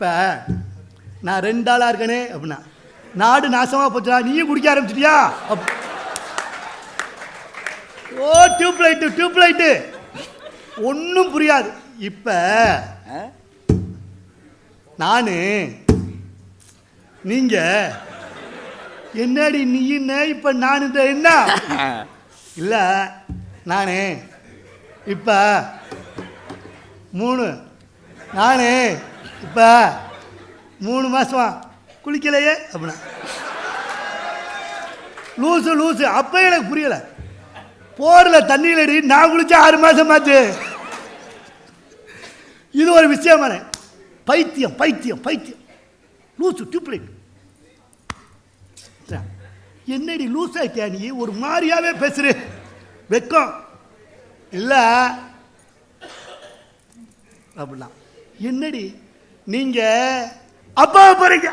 இப்போ நான் ரெண்டு ஆளாக இருக்கனே அப்படின்னா. நாடு நாசமாக போச்சுடா நீயும் குடிக்க ஆரம்பிச்சிட்டியா? ஓ டியூப் லைட்டு டியூப் லைட்டு ஒன்றும் புரியாது. இப்போ? நான் நீங்கள் என்னடி நீ என்ன? இப்போ நான் இந்த என்ன? இல்லை நான் இப்போ மூணு நான் இப்போ மூணு மாதம் குளிக்கலையே அப்படின்னா. லூசு லூசு. அப்போ எனக்கு புரியலை. போரில் தண்ணியில் அடி நான் குளிச்சா ஆறு மாதம் ஆச்சு இது ஒரு விஷயமான பைத்தியம் பைத்தியம் பைத்தியம். லூசு டியூப்லைட். என்னடி லூஸ் ஆயிட்டியா நீ? ஒரு மாதிரியாவே பேசுற. வெக்கம். இல்லை. அப்படின்னா. என்னடி? நீங்க அப்பா போறீங்க.